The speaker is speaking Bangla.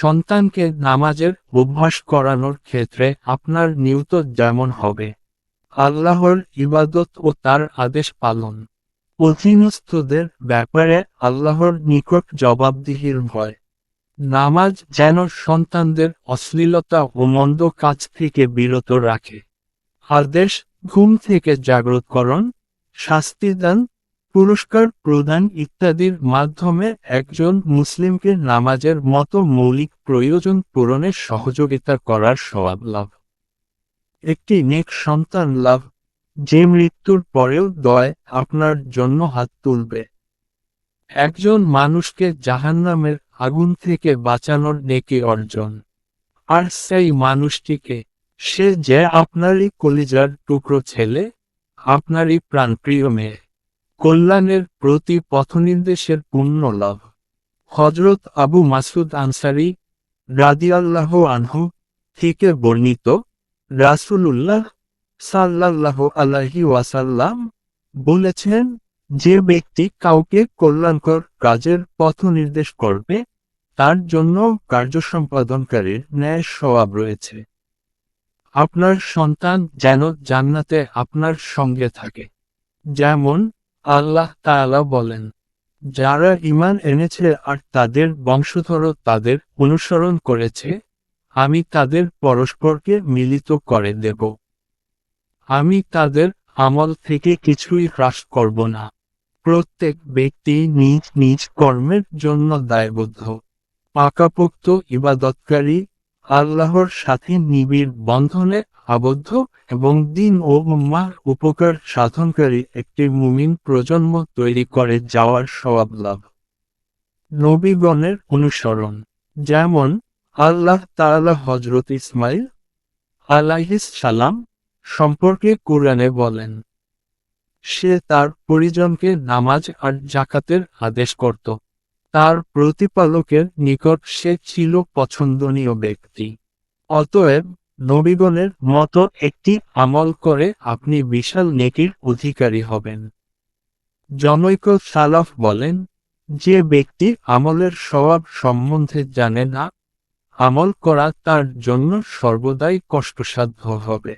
সন্তানকে নামাজের অভ্যাস করানোর ক্ষেত্রে আপনার নিয়ত যেমন হবে। আল্লাহর ইবাদত ও তার আদেশ পালন। অধীনস্থদের ব্যাপারে আল্লাহর নিকট জবাবদিহির ভয়। নামাজ যেন সন্তানদের অশ্লীলতা ও মন্দ কাজ থেকে বিরত রাখে। আদেশ ঘুম থেকে জাগ্রতকরণ শাস্তিদান পুরস্কার প্রদান ইত্যাদির মাধ্যমে একজন মুসলিমকে নামাজের মতো মৌলিক প্রয়োজন পূরণে সহযোগিতা করার স্বভাব লাভ। একটি নেক সন্তান লাভ, যে মৃত্যুর পরেও দয় আপনার জন্য হাত তুলবে। একজন মানুষকে জাহান্নামের আগুন থেকে বাঁচানোর নেকি অর্জন। আর সেই মানুষটিকে, সে যে আপনারই কলিজার টুকরো ছেলে, আপনারই প্রাণপ্রিয় মেয়ে। কল্যাণের প্রতি পথনির্দেশের পূর্ণ লাভ। হজরত আবু মাসুদ আনসারি রাদিয়াল্লাহ আনহু থেকে বর্ণিত রাসূলুল্লাহ সাল্লাল্লাহু আলাইহি ওয়াসাল্লাম বলেছেন, যে ব্যক্তি কাউকে কল্যাণকর কাজের পথ নির্দেশ করবে, তার জন্য কার্য সম্পাদনকারীর ন্যায় স্বভাব রয়েছে। আপনার সন্তান যেন জান্নাতে আপনার সঙ্গে থাকে। যেমন আল্লাহ তাআলা বলেন, যারা ঈমান এনেছে আর তাদের বংশধর তাদের অনুসরণ করেছে, আমি তাদের পরস্পরকে মিলিত করে দেব। আমি তাদের আমল থেকে কিছুই হ্রাস করব না। প্রত্যেক ব্যক্তি নিজ নিজ কর্মের জন্য দায়বদ্ধ। পাকাপোক্ত ইবাদতকারী আল্লাহর সাথে নিবিড় বন্ধনে আবদ্ধ এবং দিন ও উম্মার উপকার সাধনকারী একটি মুমিন প্রজন্ম তৈরি করে যাওয়ার স্বভাব লাভ। নবীগণের অনুসরণ, যেমন আল্লাহ তাআলা হজরত ইসমাইল আলাইহিস সালাম সম্পর্কে কোরআনে বলেন, সে তার পরিজনকে নামাজ আর জাকাতের আদেশ করত। তার প্রতিপালকের নিকট সে ছিল পছন্দনীয় ব্যক্তি। অতএব, নবীগণের মতো একটি আমল করে আপনি বিশাল নেকির অধিকারী হবেন। জনৈক সালাফ বলেন, যে ব্যক্তি আমলের স্বভাব সম্বন্ধে জানে না, আমল করা তার জন্য সর্বদাই কষ্টসাধ্য হবে।